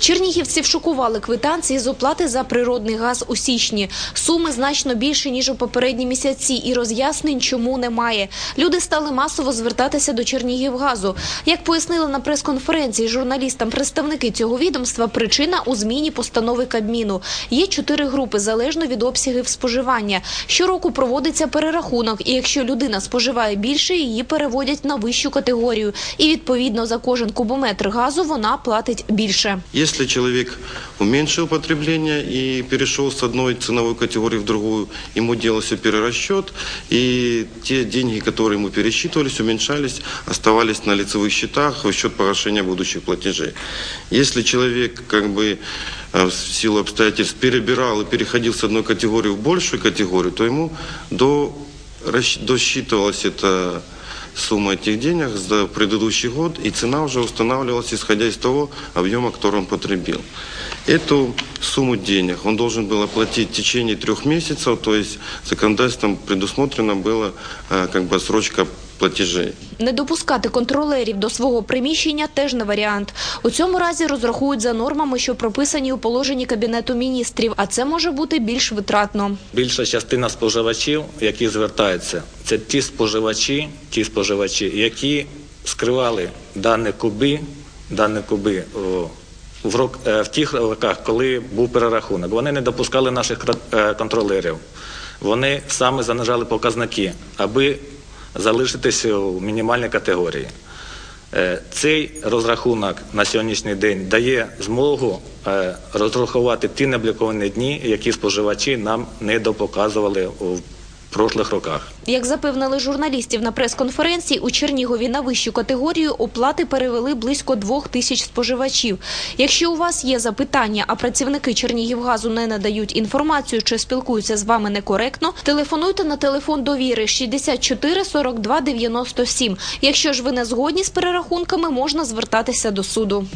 Чернігівців шокували квитанції з оплати за природний газ у січні. Суми значно більше ніж у попередні місяці, і роз'яснень, чому немає. Люди стали масово звертатися до Чернігівгазу. Як пояснили на прес-конференції журналістам представники цього відомства, причина у зміні постанови Кабміну. Є чотири групи залежно від обсягів споживання. Щороку проводиться перерахунок, і якщо людина споживає більше, її переводять на вищу категорію. І відповідно за кожен кубометр газу вона платить більше. Если человек уменьшил потребление и перешел с одной ценовой категории в другую, ему делался перерасчет, и те деньги, которые ему пересчитывались, уменьшались, оставались на лицевых счетах в счет погашения будущих платежей. Если человек как бы э, в силу обстоятельств перебирал и переходил с одной категории в большую категорию, то ему до, расщ- досчитывалась эта сумма этих денег за предыдущий год, и цена уже устанавливалась исходя из того объема, который он потребил. Эту сумму денег он должен был оплатить в течение трех месяцев, то есть законодательством предусмотрено было э, как бы срочка платежей. Не допускати контролерів до свого приміщення теж не варіант. У цьому разі розрахують за нормами, що прописані у положенні Кабінету міністрів, а це може бути більш витратно. Більша частина споживачів, які звертаються, це ті споживачі, ті споживачі, які скривали дані куби, дані куби в, рок, е, в тих роках, коли був перерахунок. Вони не допускали наших е, контролерів. Вони саме занижали показники, аби залишитися у мінімальній категорії. Е, Цей розрахунок на сьогоднішній день дає змогу розрахувати ті необліковані дні, які споживачі нам не допоказували у прошлих роках. Як запевнили журналістів на прес-конференції, у Чернігові на вищу категорію оплати перевели близько двох тисяч споживачів. Якщо у вас є запитання, а працівники Чернігівгазу не надають інформацію чи спілкуються з вами некоректно, телефонуйте на телефон довіри 64 42 97. Якщо ж ви не згодні з перерахунками, можна звертатися до суду.